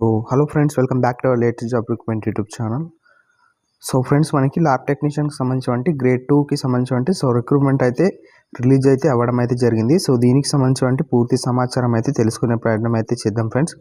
So hello friends welcome back to our latest job recruitment YouTube channel so friends మనకి lab టెక్నీషియన్కి సంబంధించి grade టూకి సంబంధించి so recruitment అయితే రిలీజ్ అయితే అవ్వడం అయితే జరిగింది. సో దీనికి సంబంధించి పూర్తి సమాచారం అయితే తెలుసుకునే ప్రయత్నం అయితే చేద్దాం ఫ్రెండ్స్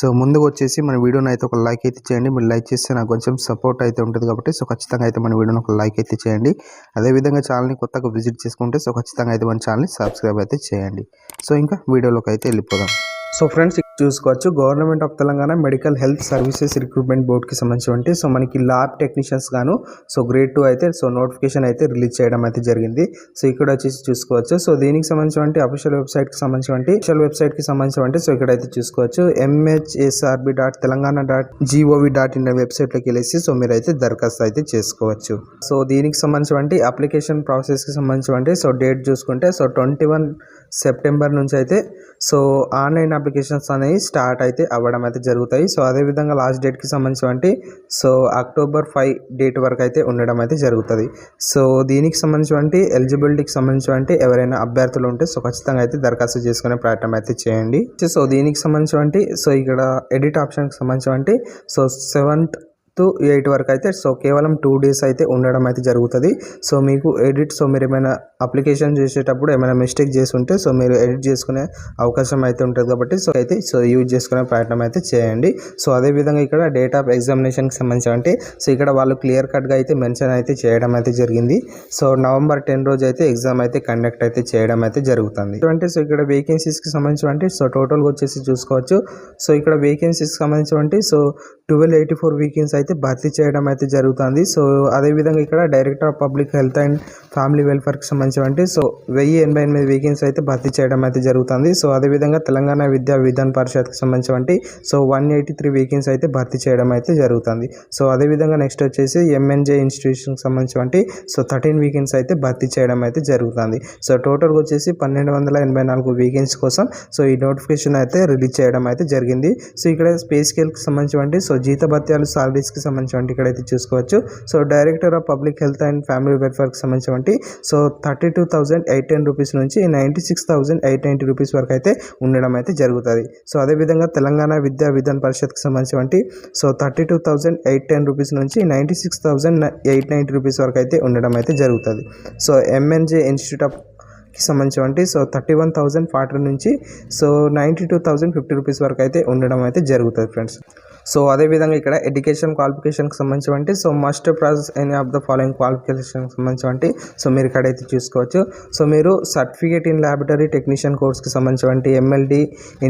సో ముందుకు వచ్చేసి మన వీడియోని అయితే ఒక లైక్ అయితే చేయండి. మీరు లైక్ చేస్తే నాకు కొంచెం సపోర్ట్ అయితే ఉంటుంది కాబట్టి సో ఖచ్చితంగా అయితే మన వీడియోని ఒక లైక్ అయితే చేయండి. అదేవిధంగా ఛానల్ని కొత్తగా విజిట్ చేసుకుంటే సో ఖచ్చితంగా అయితే మన ఛానల్ని సబ్స్క్రైబ్ అయితే చేయండి. సో ఇంకా వీడియోలోకి అయితే వెళ్ళిపోదాం. సో ఫ్రెండ్స్ చూసుకోవచ్చు. Government of Telangana medical health services recruitment బోర్డ్కి సంబంధించి సో మనకి ల్యాబ్ టెక్నీషియన్స్ గాను సో గ్రేడ్ టూ అయితే సో నోటిఫికేషన్ అయితే రిలీజ్ చేయడం అయితే జరిగింది. సో ఇక్కడ వచ్చేసి చూసుకోవచ్చు. సో దీనికి సంబంధించి అఫీషియల్ వెబ్సైట్కి సంబంధించి అఫీషియల్ వెబ్సైట్కి సంబంధించి సో ఇక్కడైతే చూసుకోవచ్చు. MHSRB dot Telangana dot GOV dot in వెబ్సైట్లోకి వెళ్ళేసి సో మీరు అయితే దరఖాస్తు అయితే చేసుకోవచ్చు. సో దీనికి సంబంధించి అప్లికేషన్ ప్రాసెస్కి సంబంధించి సో డేట్ చూసుకుంటే సో ట్వంటీ వన్ సెప్టెంబర్ నుంచి అయితే సో ఆన్లైన్ అప్లికేషన్స్ అనేవి స్టార్ట్ అయితే అవ్వడం అయితే జరుగుతాయి. సో అదేవిధంగా లాస్ట్ డేట్కి సంబంధించినటువంటి సో అక్టోబర్ ఫైవ్ డేట్ వరకు అయితే ఉండడం అయితే జరుగుతుంది. సో దీనికి సంబంధించినటువంటి ఎలిజిబిలిటీకి సంబంధించినటువంటి ఎవరైనా అభ్యర్థులు ఉంటే సో ఖచ్చితంగా అయితే దరఖాస్తు చేసుకునే ప్రయత్నం అయితే చేయండి. సో దీనికి సంబంధించినటువంటి సో ఇక్కడ ఎడిట్ ఆప్షన్కి సంబంధించినటువంటి సో సెవెంత్ టు ఎయిట్ వరకు అయితే సో కేవలం టూ డేస్ అయితే ఉండడం అయితే జరుగుతుంది. సో మీకు ఎడిట్ సో మీరు ఏమైనా అప్లికేషన్ చేసేటప్పుడు ఏమైనా మిస్టేక్ చేసి ఉంటే సో మీరు ఎడిట్ చేసుకునే అవకాశం అయితే ఉంటుంది కాబట్టి సో అయితే సో యూజ్ చేసుకునే ప్రయత్నం అయితే చేయండి. సో అదేవిధంగా ఇక్కడ డేట్ ఆఫ్ ఎగ్జామినేషన్కి సంబంధించి అంటే సో ఇక్కడ వాళ్ళు క్లియర్ కట్గా అయితే మెన్షన్ అయితే చేయడం అయితే జరిగింది. సో నవంబర్ టెన్ రోజు అయితే ఎగ్జామ్ అయితే కండక్ట్ అయితే చేయడం అయితే జరుగుతుంది. అంటే సో ఇక్కడ వేకెన్సీస్కి సంబంధించి అంటే సో టోటల్గా వచ్చేసి చూసుకోవచ్చు. సో ఇక్కడ వేకెన్సీస్కి సంబంధించి అంటే so twelve eighty four vacancies అయితే భర్తీ చేయడం అయితే జరుగుతుంది. సో అదేవిధంగా ఇక్కడ director of public health and family వెల్ఫేర్కి సంబంధించి సో వెయ్యి ఎనభై ఎనిమిది వీకెన్స్ అయితే భర్తీ చేయడం అయితే జరుగుతుంది. సో అదేవిధంగా తెలంగాణ విద్యా విధాన పరిషత్కి సంబంధించి so one eighty three vacancies అయితే భర్తీ చేయడం అయితే జరుగుతుంది. సో అదేవిధంగా నెక్స్ట్ వచ్చేసి ఎంఎన్జే ఇన్స్టిట్యూషన్కి సంబంధించి సో థర్టీన్ వీకెన్స్ అయితే భర్తీ చేయడం అయితే జరుగుతుంది. సో టోటల్గా వచ్చేసి పన్నెండు వందల ఎనభై నాలుగు వీకెన్స్ కోసం సో ఈ నోటిఫికేషన్ అయితే రిలీజ్ చేయడం అయితే జరిగింది. సో ఇక్కడ స్పేస్ స్కేల్కి సంబంధించి సో జీతభత్యాలు కి సంబంధించి ఇక్కడైతే చూసుకోవచ్చు. So director of public health and family వెల్ఫేర్కి సంబంధించి so thirty two thousand eight ten rupees నుంచి ninety six thousand eight ninety rupees వరకు అయితే ఉండడం అయితే జరుగుతుంది. సో అదేవిధంగా తెలంగాణ విద్యా విధాన పరిషత్కి సంబంధించి so thirty two thousand eight ten rupees నుంచి ninety six thousand eight ninety rupees వరకు అయితే ఉండడం అయితే జరుగుతుంది. సో ఎంఎన్జే ఇన్స్టిట్యూట్ ఆఫ్కి సంబంధించి so thirty one thousand forty నుంచి. So ninety two thousand fifty rupees వరకు అయితే ఉండడం అయితే జరుగుతుంది ఫ్రెండ్స్. సో అదేవిధంగా ఇక్కడ ఎడ్యుకేషన్ క్వాలిఫికేషన్కి సంబంధించి so must process any of the following క్వాలిఫికేషన్కి సంబంధించి సో మీరు ఇక్కడైతే చూసుకోవచ్చు. సో మీరు సర్టిఫికేట్ ఇన్ ల్యాబొరేటరీ టెక్నీషియన్ కోర్స్కి సంబంధించి ఎంఎల్డి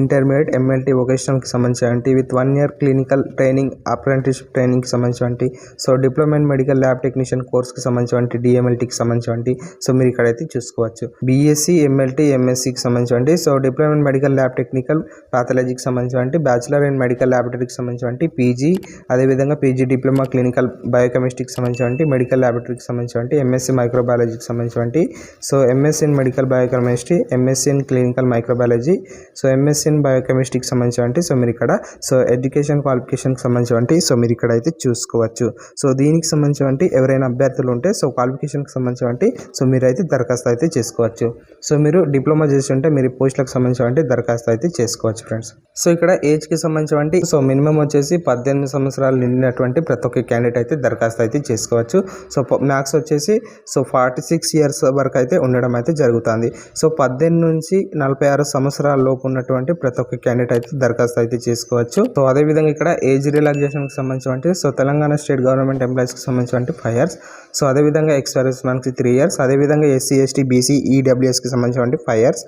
ఇంటర్మీడియట్ ఎంఎల్టీ వొకేషనల్కి సంబంధించి with one year clinical training apprenticeship ట్రైనింగ్కి సంబంధించి so diploma in medical lab technician కోర్స్కి సంబంధించి డిఎంఎల్టీకి సంబంధించి సో మీరు ఇక్కడైతే చూసుకోవచ్చు. బీఎస్సీ ఎంఎల్టీ ఎంఎస్సికి సంబంధించి so diploma in medical lab technical పాథాలజీకి సంబంధించి బ్యాచిలర్ ఇన్ మెడికల్ ల్యాబొరేటరీకి సంబంధించి సంబంధించినటువంటి పీజీ అదేవిధంగా పీజీ డిప్లొమా క్లినికల్ బయోకెమిస్ట్రీకి సంబంధించినటువంటి మెడికల్ ల్యాబొరేటరీకి సంబంధించినటువంటి ఎంఎస్సీ మైక్రోబయాలజీకి సంబంధించినటువంటి so MSc in medical biochemistry MSc in clinical microbiology so MSc in బయోకెమిస్ట్రీకి సంబంధించినటువంటి సో మీరు ఇక్కడ సో ఎడ్యుకేషన్ క్వాలిఫికేషన్కి సంబంధించినటువంటి సో మీరు ఇక్కడ అయితే చూసుకోవచ్చు. సో దీనికి సంబంధించినటువంటి ఎవరైనా అభ్యర్థులు ఉంటే సో క్వాలిఫికేషన్కి సంబంధించినటువంటి సో మీరు అయితే దరఖాస్తు అయితే చేసుకోవచ్చు. సో మీరు డిప్లొమా చేసి ఉంటే మీరు పోస్టులకు సంబంధించినటువంటి దరఖాస్తు అయితే చేసుకోవచ్చు ఫ్రెండ్స్. సో ఇక్కడ ఏజ్కి సంబంధించినటువంటి సో మినిమం వచ్చి వచ్చేసి పద్దెనిమిది సంవత్సరాలు నిండినటువంటి ప్రతి ఒక్క క్యాండిడేట్ అయితే దరఖాస్తు అయితే చేసుకోవచ్చు. సో మ్యాథ్స్ వచ్చేసి సో ఫార్టీ సిక్స్ ఇయర్స్ వరకు అయితే ఉండడం అయితే జరుగుతుంది. సో పద్దెనిమిది నుంచి నలభై ఆరు సంవత్సరాల లోపు ఉన్నటువంటి ప్రతి ఒక్క క్యాండిడేట్ అయితే దరఖాస్తు అయితే చేసుకోవచ్చు. సో అదేవిధంగా ఇక్కడ ఏజ్ రిలాక్సేషన్కి సంబంధించి సో తెలంగాణ స్టేట్ గవర్నమెంట్ ఎంప్లాయీస్కి సంబంధించి ఫైవ్ ఇయర్స్ సో అదేవిధంగా ఎక్స్ సర్వీస్ మ్యాన్కి త్రీ ఇయర్స్ అదేవిధంగా ఎస్సీ ఎస్టీ బీసీ ఈడబ్ల్యూఎస్కి సంబంధించి ఫైవ్ ఇయర్స్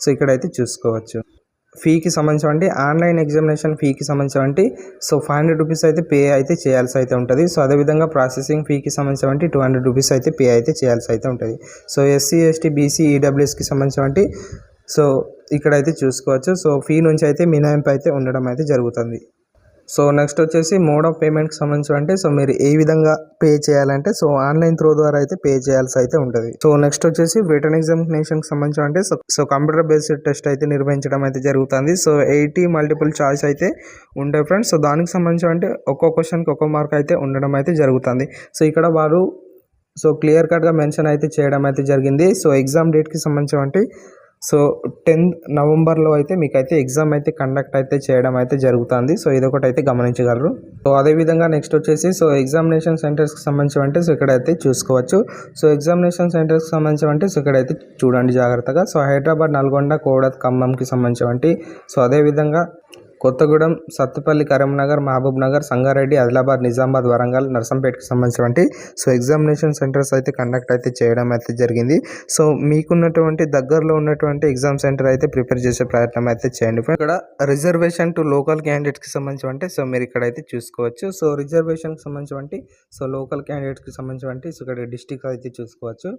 సో ఇక్కడైతే చూసుకోవచ్చు. ఫీకి సంబంధించి ఆన్లైన్ ఎగ్జామినేషన్ ఫీకి సంబంధించి సో ఫైవ్ హండ్రెడ్ రూపీస్ అయితే పే అయితే చేయాల్సి అయితే ఉంటుంది. సో అదేవిధంగా ప్రాసెసింగ్ ఫీకి సంబంధించి టూ హండ్రెడ్ రూపీస్ అయితే పే అయితే చేయాల్సి అయితే ఉంటుంది. సో ఎస్సీ ఎస్టీ బీసీ ఈడబ్ల్యూఎస్కి సంబంధించి సో ఇక్కడైతే చూసుకోవచ్చు. సో ఫీ నుంచి అయితే మినహాయింపు అయితే ఉండడం అయితే జరుగుతుంది. సో నెక్స్ట్ వచ్చేసి మోడ్ ఆఫ్ పేమెంట్కి సంబంధించి అంటే సో మీరు ఏ విధంగా పే చేయాలంటే సో ఆన్లైన్ త్రూ ద్వారా అయితే పే చేయాల్సి అయితే ఉంటుంది. సో నెక్స్ట్ వచ్చేసి రిటర్న్ ఎగ్జామినేషన్కి సంబంధించి అంటే సో కంప్యూటర్ బేస్డ్ టెస్ట్ అయితే నిర్వహించడం అయితే జరుగుతుంది. సో ఎయిటీ మల్టిపుల్ చాయిస్ అయితే ఉంటాయి ఫ్రెండ్స్. సో దానికి సంబంధించి అంటే ఒక్కో క్వశ్చన్కి ఒక్కో మార్క్ అయితే ఉండడం అయితే జరుగుతుంది. సో ఇక్కడ వారు సో క్లియర్ కట్గా మెన్షన్ అయితే చేయడం అయితే జరిగింది. సో ఎగ్జామ్ డేట్కి సంబంధించి అంటే సో టెన్త్ నవంబర్లో అయితే మీకైతే ఎగ్జామ్ అయితే కండక్ట్ అయితే చేయడం అయితే జరుగుతుంది. సో ఇదొకటి అయితే గమనించగలరు. సో అదేవిధంగా నెక్స్ట్ వచ్చేసి సో ఎగ్జామినేషన్ సెంటర్స్కి సంబంధించి అంటే సో ఇక్కడైతే చూసుకోవచ్చు. సో ఎగ్జామినేషన్ సెంటర్స్కి సంబంధించి అంటే సో ఇక్కడైతే చూడండి జాగ్రత్తగా. సో హైదరాబాద్ నల్గొండ కోడత్ ఖమ్మంకి సంబంధించి సో అదేవిధంగా కొత్తగూడెం సత్తుపల్లి కరీంనగర్ మహబూబ్ నగర్ సంగారెడ్డి ఆదిలాబాద్ నిజామాబాద్ వరంగల్ నర్సంపేటకి సంబంధించినటువంటి సో ఎగ్జామినేషన్ సెంటర్స్ అయితే కండక్ట్ అయితే చేయడం అయితే జరిగింది. సో మీకున్నటువంటి దగ్గరలో ఉన్నటువంటి ఎగ్జామ్ సెంటర్ అయితే ప్రిపేర్ చేసే ప్రయత్నం అయితే చేయండి ఇక్కడ రిజర్వేషన్ టు లోకల్ క్యాండిడేట్స్కి సంబంధించి సో మీరు ఇక్కడ అయితే చూసుకోవచ్చు. సో రిజర్వేషన్కి సంబంధించి సో లోకల్ క్యాండిడేట్స్కి సంబంధించి సో ఇక్కడ డిస్టిక్ అయితే చూసుకోవచ్చు.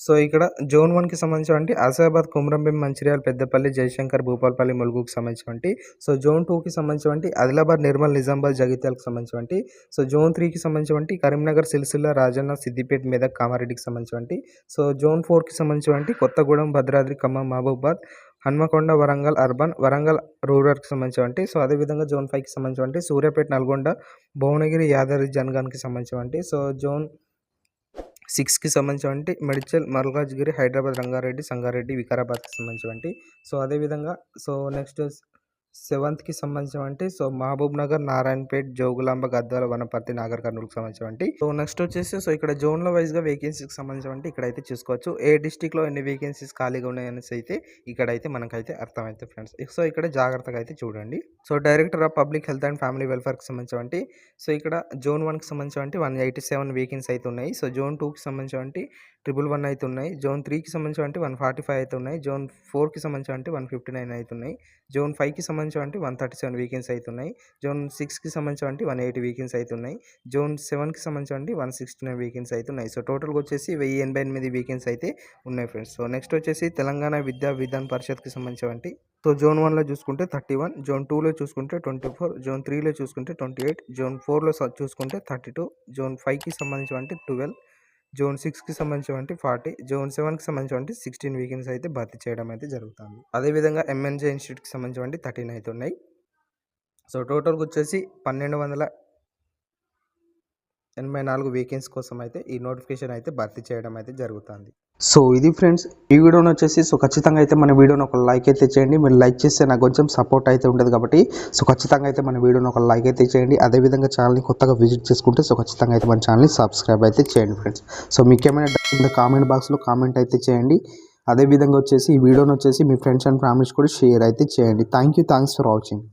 సో ఇక్కడ జోన్ వన్కి సంబంధించినటువంటి ఆసిఫాబాద్ కుమ్రంభీం మంచిర్యాల పెద్దపల్లి జయశంకర్ భూపాలపల్లి ములుగుకు సంబంధించినటువంటి సో జోన్ టూకి సంబంధించినటువంటి ఆదిలాబాద్ నిర్మల్ నిజామాబాద్ జగిత్యాలకు సంబంధించినటువంటి సో జోన్ త్రీకి సంబంధించినటువంటి కరీంనగర్ సిరిసిల్ల రాజన్న సిద్దిపేట మీద కామారెడ్డికి సంబంధించినటువంటి సో జోన్ ఫోర్కి సంబంధించినటువంటి కొత్తగూడెం భద్రాద్రి ఖమ్మం మహబూబాద్ హన్మకొండ వరంగల్ అర్బన్ వరంగల్ రూరల్కి సంబంధించినటువంటి సో అదేవిధంగా జోన్ ఫైవ్కి సంబంధించినటువంటి సూర్యాపేట నల్గొండ భువనగిరి యాదాద్రి జనగానికి సంబంధించినటువంటి సో జోన్ సిక్స్కి సంబంధించినటువంటి మెడిచల్ మల్కాజ్గిరి హైదరాబాద్ రంగారెడ్డి సంగారెడ్డి వికారాబాద్కి సంబంధించినటువంటి. సో అదేవిధంగా సో నెక్స్ట్ సెవెంత్కి సంబంధించి సో మహబూబ్ నగర్ నారాయణపేట్ జోగులాంబ గద్వాల వనపర్తి నాగర్ కర్నూలుకి సంబంధించి సో నెక్స్ట్ వచ్చేసి సో ఇక్కడ జోన్ల వైజ్గా వేకెన్సీకి సంబంధించి ఇక్కడైతే చూసుకోవచ్చు. ఏ డిస్టిక్లో ఎన్ని వేకెన్సీస్ ఖాళీగా ఉన్నాయనేసి అయితే ఇక్కడైతే మనకైతే అర్థమైతే ఫ్రెండ్స్. సో ఇక్కడ జాగ్రత్తగా అయితే చూడండి. So director of public health and family వెల్ఫేర్కి సంబంధించి సో ఇక్కడ జోన్ వన్కి సంబంధించి వన్ ఎయిటీ సెవెన్ వేకెన్సీ అయితే ఉన్నాయి. సో జోన్ టూకి సంబంధించి ట్రిపుల్ వన్ అయితే ఉన్నాయి. జోన్ త్రీకి సంబంధించి వన్ ఫార్టీ ఫైవ్ అయితే ఉన్నాయి. జోన్ ఫోర్కి సంబంధించి వన్ ఫిఫ్టీ నైన్ అయితే ఉన్నాయి. జోన్ ఫైవ్కి సంబంధించి వన్ థర్టీ సెవెన్ వీకెన్స్ అవుతున్నాయి జోన్ సిక్స్కి సంబంధించి వన్ ఎయిటీ వీకెన్స్ అవుతున్నాయి జోన్ సెవెన్కి సంబంధించి వన్ సిక్స్టీ నైన్ వీకెన్స్ అవుతున్నాయి సో టోటల్గా వచ్చేసి వెయ్యి ఎనభై ఎనిమిది వీకెన్స్ అయితే ఉన్నాయి ఫ్రెండ్స్. సో నెక్స్ట్ వచ్చేసి తెలంగాణ విద్యా విధాన పరిషత్కి సంబంధించి సో జోన్ వన్లో చూసుకుంటే థర్టీ వన్ జోన్ టూలో చూసుకుంటే ట్వంటీ ఫోర్ జోన్ త్రీలో చూసుకుంటే ట్వంటీ ఎయిట్ జోన్ ఫోర్లో చూసుకుంటే థర్టీ టూ జోన్ ఫైవ్కి సంబంధించి ట్వెల్వ్ జోన్ సిక్స్కి సంబంధించి ఫార్టీ జోన్ సెవెన్కి సంబంధించి సిక్స్టీన్ వీకెన్స్ అయితే భర్తీ చేయడం అయితే జరుగుతుంది. అదేవిధంగా ఎంఎన్జే ఇన్స్టిట్యూట్కి సంబంధించి థర్టీన్ అయితే ఉన్నాయి. సో టోటల్కి వచ్చేసి పన్నెండు వందల ఎనభై నాలుగు వేకెన్స్ కోసం అయితే ఈ నోటిఫికేషన్ అయితే భర్తీ చేయడం అయితే జరుగుతుంది. సో ఇది ఫ్రెండ్స్ ఈ వీడియోని వచ్చేసి సో ఖచ్చితంగా అయితే మన వీడియోని ఒక లైక్ అయితే చేయండి. మీరు లైక్ చేస్తే నాకు కొంచెం సపోర్ట్ అయితే ఉంటుంది కాబట్టి సో ఖచ్చితంగా అయితే మన వీడియోని ఒక లైక్ అయితే చేయండి. అదేవిధంగా ఛానల్ని కొత్తగా విజిట్ చేసుకుంటే సో ఖచ్చితంగా అయితే మన ఛానల్ని సబ్స్క్రైబ్ అయితే చేయండి ఫ్రెండ్స్. సో మీకు ఏమైనా డౌట్ కామెంట్ బాక్స్లో కామెంట్ అయితే చేయండి. అదేవిధంగా వచ్చేసి ఈ వీడియోని వచ్చేసి మీ ఫ్రెండ్స్ అండ్ ఫ్యామిలీస్ కూడా షేర్ అయితే చేయండి. Thank you thanks for watching